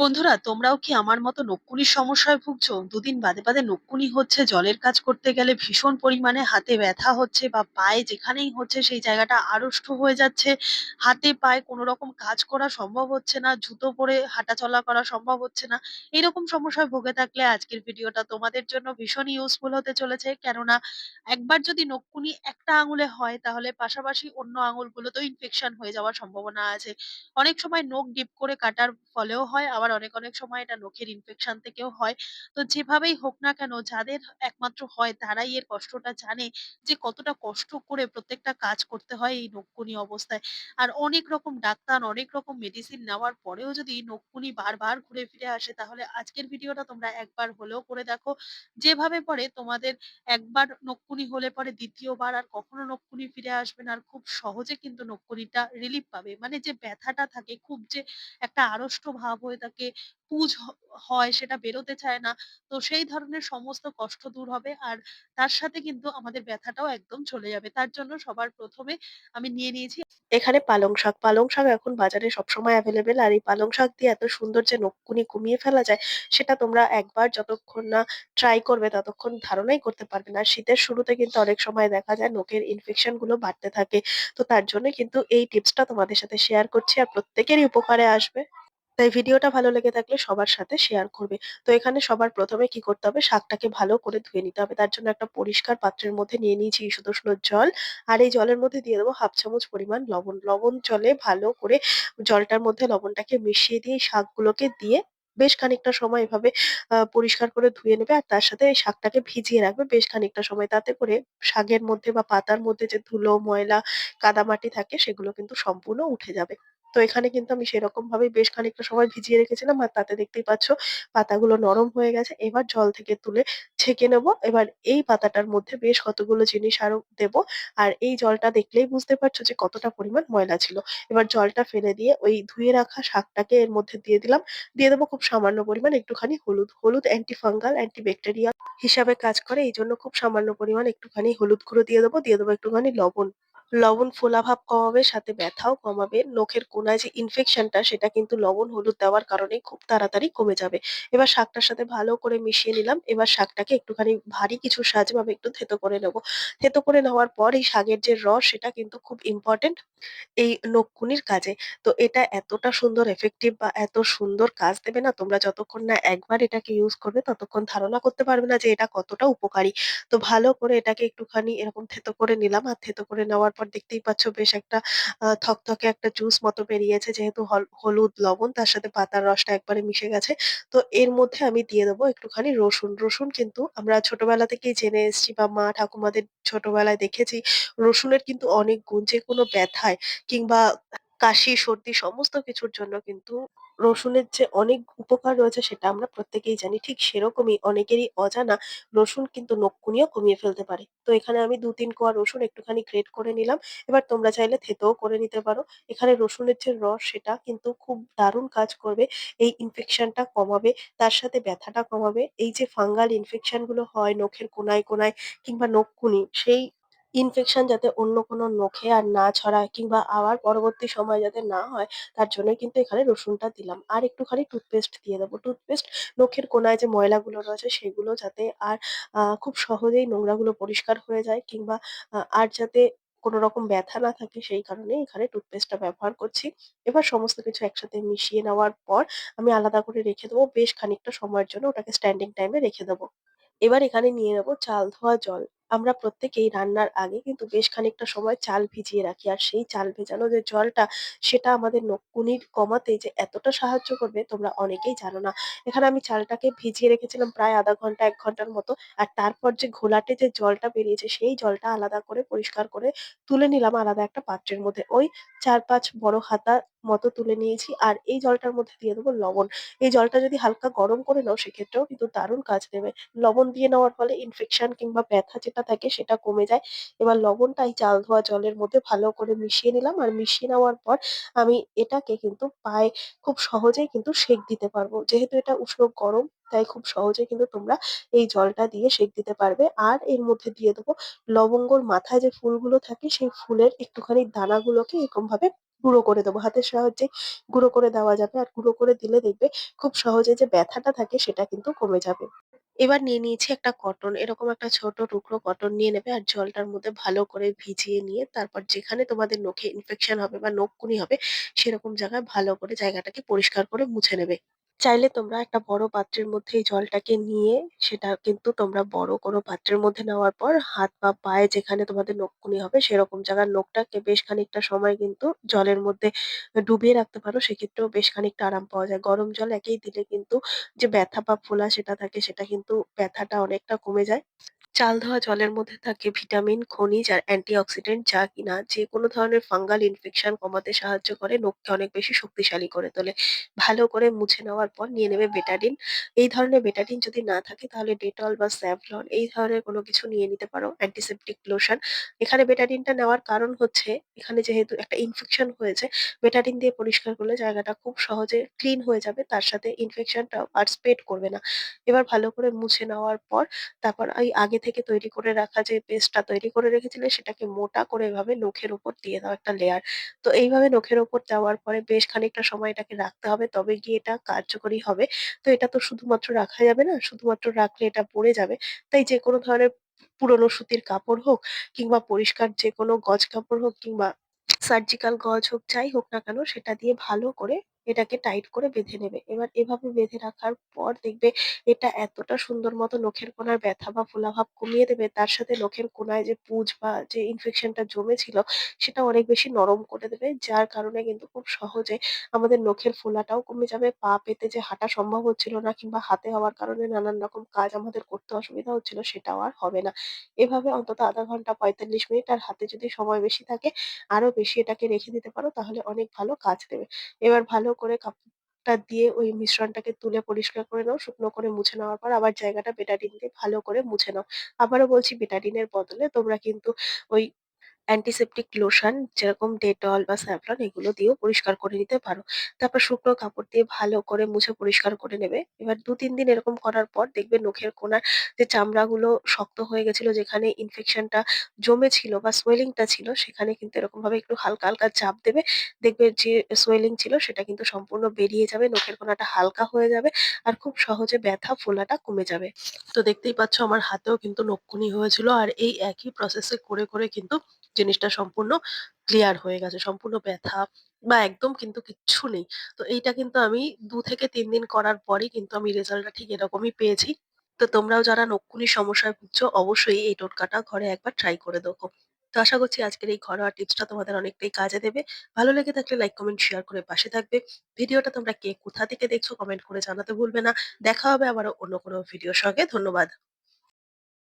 বন্ধুরা তোমরাও কি আমার মতো নকুনির সমস্যায় ভুগছো? দুদিন বাদে, বাদে নকুনি হচ্ছে, জলের কাজ করতে গেলে ভীষণ পরিমাণে হাতে ব্যথা হচ্ছে বা পায়ে যেখানেই হচ্ছে সেই জায়গাটা আড়ষ্ট হয়ে যাচ্ছে। হাতে পায়ে কোনরকম কাজ করা সম্ভব হচ্ছে না। জুতো পরে হাঁটাচলা করা সম্ভব হচ্ছে না। এরকম সমস্যায় ভুগে থাকলে আজকের ভিডিওটা তোমাদের জন্য ভীষণ ইউজফুল হতে চলেছে। কেননা একবার যদি নকুনি একটা আঙুলে হয় তাহলে পাশাপাশি অন্য আঙুলগুলোতেও ইনফেকশন হয়ে যাওয়ার সম্ভাবনা আছে। অনেক সময় নখ ডিপ করে কাটার ফলেও হয় আবার অনেক, অনেক সময় এটা নখের ইনফেকশন থেকেও হয়। তো যেভাবেই হোক না কেন যাদের একমাত্র হয় তারাই এর কষ্টটা জানে যে কতটা কষ্ট করে প্রত্যেকটা কাজ করতে হয় এই নকুনি অবস্থায়। আর অনেক রকম ডাক্তার, অনেক রকম মেডিসিন নেওয়ার পরেও যদি নকুনি বারবার ঘুরে ফিরে আসে তাহলে আজকের ভিডিওটা তোমরা একবার হলেও করে দেখো। যেভাবে পরে তোমাদের একবার নকুনি হলে পরে দ্বিতীয়বার আর কখনো নকুনি ফিরে আসবে না। আর খুব সহজে কিন্তু নকুনিটা রিলিফ পাবে। মানে যে ব্যথাটা থাকে খুব যে একটা আড়ষ্ট ভাব হয়ে থাকে, পুজ হ, হয় সেটা বেরোতে চায় না। তো সেই ধরনের সমস্ত কষ্ট দূর হবে। আর তার সাথে কিন্তু আমাদের ব্যথাটাও একদম চলে যাবে। তার জন্য সবার ১ম এ আমি নিয়ে নিয়েছি এখানে পালং শাক। পালং শাক এখন বাজারে সবসময় এভেইলেবল। আর এই পালং শাক দিয়ে এত সুন্দর যে নকুনি কমিয়ে ফেলা যায়, সেটা তোমরা একবার যতক্ষণ না ট্রাই করবে ততক্ষণ ধারণাই করতে পারবে না। শীতের শুরুতে কিন্তু অনেক সময় দেখা যায় নখের ইনফেকশনগুলো বাড়তে থাকে। তো তার জন্য কিন্তু এই টিপসটা তোমাদের সাথে শেয়ার করছি আর প্রত্যেকেরই উপকারে আসবে। তাই ভিডিওটা ভালো লেগে থাকলে সবার সাথে শেয়ার করবে। তো এখানে সবার প্রথমে কি করতে হবে শাকটাকে ভালো করে ধুয়ে নিতে হবে। তার জন্য একটা পরিষ্কার পাত্রের মধ্যে নিয়ে নিয়েছি উষ্ণ জল। আর এই জলের মধ্যে দিয়ে দেবো 1/2 চামচ পরিমাণ লবণ। লবণ জলে ভালো করে জলটার মধ্যে লবণটাকে মিশিয়ে দিয়ে শাকগুলোকে দিয়ে বেশ খানিকটা সময় এভাবে পরিষ্কার করে ধুয়ে নেবে। আর তার সাথে এই শাকটাকে ভিজিয়ে রাখবে বেশ খানিকটা সময়। তাতে করে শাকের মধ্যে বা পাতার মধ্যে যে ধুলো, ময়লা, কাদামাটি থাকে সেগুলো কিন্তু সম্পূর্ণ উঠে যাবে। তো এখানে কিন্তু আমি সেরকম ভাবে বেশ খানিকটা সময় ভিজিয়ে রেখেছিলাম। আর তাতে দেখতেই পাচ্ছ পাতাগুলো নরম হয়ে গেছে। এবার জল থেকে তুলে ছেঁকে নেব। এবার এই পাতাটার মধ্যে বেশ কতগুলো জিনিস আরও দেব। আর এই জলটা দেখলেই বুঝতে পারছ যে কতটা পরিমাণ ময়লা ছিল। এবার জলটা ফেলে দিয়ে ওই ধুয়ে রাখা শাকটাকে এর মধ্যে দিয়ে দিলাম। দিয়ে দেবো খুব সামান্য পরিমাণ একটুখানি হলুদ। হলুদ অ্যান্টি ফাঙ্গাল, অ্যান্টি ব্যাকটেরিয়াল হিসাবে কাজ করে। এই জন্য খুব সামান্য পরিমাণ একটুখানি হলুদ গুঁড়ো দিয়ে দেবো। দিয়ে দেবো একটুখানি লবণ। লবণ ফোলাভাব কমাবে, সাথে ব্যথাও কমাবে। নখের কোনায় যে ইনফেকশনটা সেটা কিন্তু লবণ, হলুদ দেওয়ার কারণে খুব তাড়াতাড়ি কমে যাবে। এবার শাকটার সাথে ভালো করে মিশিয়ে নিলাম। এবার শাকটাকে একটুখানি ভারী কিছু সাহায্যে একটু থেতো করে নেব। থেতো করে নেওয়ার পর এই শাকের যে রস সেটা কিন্তু খুব ইম্পোর্টেন্ট এই নকুনির কাজে। তো এটা এতটা সুন্দর এফেক্টিভ বা এত সুন্দর কাজ দেবে না তোমরা যতক্ষণ না একবার এটাকে ইউজ করবে ততক্ষণ ধারণা করতে পারবে না যে এটা কতটা উপকারী। তো ভালো করে এটাকে একটুখানি এরকম থেতো করে নিলাম। আর থেতো করে নেওয়ার পর দেখতেই পাচ্ছ বেশ একটা থকথকে একটা জুস মতো বেরিয়েছে যেহেতু হল হলুদ, লবণ তার সাথে পাতার রসটা একবারে মিশে গেছে। তো এর মধ্যে আমি দিয়ে দেবো একটুখানি রসুন। রসুন কিন্তু আমরা ছোটবেলা থেকেই জেনে এসেছি বা মা ঠাকুমাদের ছোটবেলায় দেখেছি রসুনের কিন্তু অনেক গুণ যে কোনো ব্যথায় কিংবা কাশি, সর্দি সমস্ত কিছুর জন্য কিন্তু রসুনের যে অনেক উপকার রয়েছে সেটা আমরা প্রত্যেকেই জানি। ঠিক সেরকমই অনেকেরই অজানা রসুন কিন্তু নকুনিও কমিয়ে ফেলতে পারে। তো এখানে আমি ২-৩ কোয়া রসুন একটুখানি গ্রেট করে নিলাম। এবার তোমরা চাইলে থেঁতোও করে নিতে পারো। এখানে রসুনের যে রস সেটা কিন্তু খুব দারুণ কাজ করবে। এই ইনফেকশনটা কমাবে, তার সাথে ব্যথাটা কমাবে। এই যে ফাঙ্গাল ইনফেকশনগুলো হয় নখের কোনায়, কোনায় কিংবা নকুনি সেই ইনফেকশন যাতে অন্য কোনো নখে আর না ছড়ায় কিংবা আবার পরবর্তী সময় যাতে না হয়, তার জন্যই কিন্তু এখানে রসুনটা দিলাম। আর একটুখানি টুথপেস্ট দিয়ে দেবো। টুথপেস্ট নখের কোনায় যে ময়লাগুলো রয়েছে, সেগুলো যাতে আর খুব সহজেই নোংরাগুলো পরিষ্কার হয়ে যায় কিংবা আর যাতে কোনো রকম ব্যথা না থাকে, সেই কারণেই এখানে টুথপেস্টটা ব্যবহার করছি। এবার সমস্ত কিছু একসাথে মিশিয়ে নেওয়ার পর আমি আলাদা করে রেখে দেবো বেশ খানিকটা সময়ের জন্য ওটাকে স্ট্যান্ডিং টাইম রেখে দেবো। এবার এখানে নিয়ে নেব চাল ধোয়া জল। আমরা প্রত্যেকেই রান্নার আগে কিন্তু বেশ খানিকটা সময় চাল ভিজিয়ে রাখি। আর সেই চাল ভেজানো যে জলটা, সেটা আমাদের নকুনির কমাতে যে এতটা সাহায্য করবে তোমরা অনেকেই জানো না। এখানে আমি চালটাকে ভিজিয়ে রেখেছিলাম প্রায় আধা ঘণ্টা, এক ঘণ্টার মতো। আর তারপর যে ঘোলাটে যে জলটা বেরিয়েছে, সেই জলটা আলাদা করে পরিষ্কার করে তুলে নিলাম আলাদা একটা পাত্রের মধ্যে। ওই ৪-৫ বড় হাতা মতো তুলে নিয়েছি। আর এই জলটার মধ্যে দিয়ে দেবো লবণ। এই জলটা যদি হালকা গরম করে নাও, সেক্ষেত্রেও কিন্তু দারুণ কাজ দেবে। লবণ দিয়ে নেওয়ার ফলে ইনফেকশন কিংবা ব্যথা যেটা থাকে সেটা কমে যায়। এবার লবণটা এই চাল ধোয়া জলের মধ্যে ভালো করে মিশিয়ে নিলাম। আর মিশিয়ে নেওয়ার পর আমি এটাকে কিন্তু পায়ে খুব সহজেই কিন্তু সেঁক দিতে পারব। যেহেতু এটা উষ্ণ গরম, তাই খুব সহজে কিন্তু তোমরা এই জলটা দিয়ে সেঁক দিতে পারবে। আর এর মধ্যে দিয়ে দেবো লবঙ্গর মাথায় যে ফুলগুলো থাকে, সেই ফুলের একটুখানি দানাগুলোকে এরকমভাবে গুঁড়ো করে দেবো। হাতের সাহায্যে গুঁড়ো করে দেওয়া যাবে। আর গুঁড়ো করে দিলে দেখবে খুব সহজে যে ব্যথাটা থাকে সেটা কিন্তু কমে যাবে। এবার নিয়ে নিয়েছি একটা কটন। এরকম একটা ছোট টুকরো কটন নিয়ে নেবে আর জলটার মধ্যে ভালো করে ভিজিয়ে নিয়ে তারপর যেখানে তোমাদের নখে ইনফেকশন হবে বা নখকুনি হবে, সেরকম জায়গায় ভালো করে জায়গাটাকে পরিষ্কার করে মুছে নেবে। চাইলে তোমরা একটা বড় পাত্রের মধ্যে এই জলটাকে নিয়ে সেটা কিন্তু তোমরা বড় কোনো পাত্রের মধ্যে নেওয়ার পর হাত বা পায়ে যেখানে তোমাদের নখকুনি হবে সেরকম জায়গার নখটাকে বেশ খানিকটা সময় কিন্তু জলের মধ্যে ডুবিয়ে রাখতে পারো। সেক্ষেত্রেও বেশ খানিকটা আরাম পাওয়া যায়। গরম জল একেই দিলে কিন্তু যে ব্যথা বা ফোলা সেটা থাকে সেটা কিন্তু ব্যথাটা অনেকটা কমে যায়। চাল ধোয়া জলের মধ্যে থাকে ভিটামিন, খনিজ আর অ্যান্টিঅক্সিডেন্ট যা কিনা যেকোনো ধরনের ফাঙ্গাল ইনফেকশন কমাতে সাহায্য করে, নখকে অনেক বেশি শক্তিশালী করে তোলে। ভালো করে মুছে নেওয়ার পর নিয়ে নেবে বেটাডিন। এই ধরনের বেটাডিন যদি না থাকে তাহলে ডেটল বা স্যাভলন এই ধরনের কোনো কিছু নিয়ে নিতে পারো। Antiseptic lotion. এখানে বেটাডিনটা নেওয়ার কারণ হচ্ছে এখানে যেহেতু একটা ইনফেকশন হয়েছে, বেটাডিন দিয়ে পরিষ্কার করলে জায়গাটা খুব সহজে ক্লিন হয়ে যাবে। তার সাথে ইনফেকশনটাও আর স্প্রেড করবে না। এবার ভালো করে মুছে নেওয়ার পর তারপর ওই আগে থেকে তৈরি করে রাখা যে পেস্টটা তৈরি করে রেখেছিলে সেটাকে মোটা করে এভাবে নখের উপর দিয়ে দাও একটা লেয়ার। তো এইভাবে নখের উপর দেওয়ার পরে বেশ খানিকটা সময় এটাকে রাখতে হবে তবে গিয়ে এটা কার্যকরী হবে। তো এটা তো শুধুমাত্র রাখা যাবে না, শুধুমাত্র রাখলে এটা পড়ে যাবে। তাই যেকোনো ধরনের পুরনো সুতির কাপড় হোক কিংবা পরিষ্কার যেকোনো গজ কাপড় হোক কিংবা সার্জিক্যাল গজ হোক যাই হোক না কেন সেটা দিয়ে ভালো করে এটাকে টাইট করে বেঁধে নেবে। এবার এভাবে বেঁধে রাখার পর দেখবে এটা এতটা সুন্দর মতো নখের কোনার ব্যথা বা ফোলাভাব কমিয়ে দেবে, তার সাথে নখের কোনায় যে পুঁজ বা যে ইনফেকশনটা জমেছিল, সেটা অনেক বেশি নরম করে দেবে, যার কারণে কিন্তু খুব সহজে আমাদের নখের ফোলাটাও কমে যাবে, পা পেতে যে হাঁটা সম্ভব হচ্ছিল না কিংবা হাতে হওয়ার কারণে নানান রকম কাজ আমাদের করতে অসুবিধা হচ্ছিল, সেটাও আর হবে না এভাবে অন্তত আধা ঘণ্টা পঁয়তাল্লিশ মিনিট আর হাতে যদি সময় বেশি থাকে আরও বেশি এটাকে রেখে দিতে পারো, তাহলে অনেক ভালো কাজ দেবে এবার ভালো করে কাপড়টা দিয়ে ওই মিশ্রণটাকে তুলে পরিষ্কার করে নাও, শুকনো করে মুছে নেওয়ার পর আবার জায়গাটা বেটাডিন দিয়ে ভালো করে মুছে নাও। আবারও বলছি বেটাডিনের বদলে তোমরা কিন্তু ওই অ্যান্টিসেপটিক লোশন যেরকম ডেটল বা স্যাভলন এগুলো দিয়েও পরিষ্কার করে নিতে পারো। তারপর শুকনো কাপড় দিয়ে ভালো করে মুছে পরিষ্কার করে নেবে। এবার ২-৩ দিন এরকম করার পর দেখবে নখের কোনার যে চামড়াগুলো শক্ত হয়ে গেছিল যেখানে ইনফেকশনটা জমেছিল বা সোয়েলিং টা ছিল সেখানে কিন্তু এরকমভাবে একটু হালকা, হালকা চাপ দেবে। দেখবে যে সোয়েলিং ছিল সেটা কিন্তু সম্পূর্ণ বেরিয়ে যাবে। নখের কোনাটা হালকা হয়ে যাবে। আর খুব সহজে ব্যথা ফোলাটা কমে যাবে। তো দেখতেই পাচ্ছ আমার হাতেও কিন্তু নখকুনি হয়েছিল। আর এই একই প্রসেস করে, করে কিন্তু জিনিসটা সম্পূর্ণ ক্লিয়ার হয়ে গেছে। সম্পূর্ণ ব্যথা বা একদম কিন্তু কিচ্ছু নেই। তো এইটা কিন্তু আমি দু থেকে তিন দিন করার পরেই কিন্তু আমি রেজাল্টটা ঠিক এরকমই পেয়েছি। তো তোমরাও যারা নখকুনির সমস্যায় ভুগছো অবশ্যই এই টোটকাটা ঘরে একবার ট্রাই করে দেখো। তো আশা করছি আজকের এই ঘরোয়া টিপসটা তোমাদের অনেকটাই কাজে দেবে। ভালো লেগে থাকলে লাইক, কমেন্ট, শেয়ার করে পাশে থাকবে। ভিডিওটা তোমরা কে কোথা থেকে দেখছ কমেন্ট করে জানাতে ভুলবে না। দেখা হবে আবারও অন্য কোনো ভিডিওর সঙ্গে। ধন্যবাদ।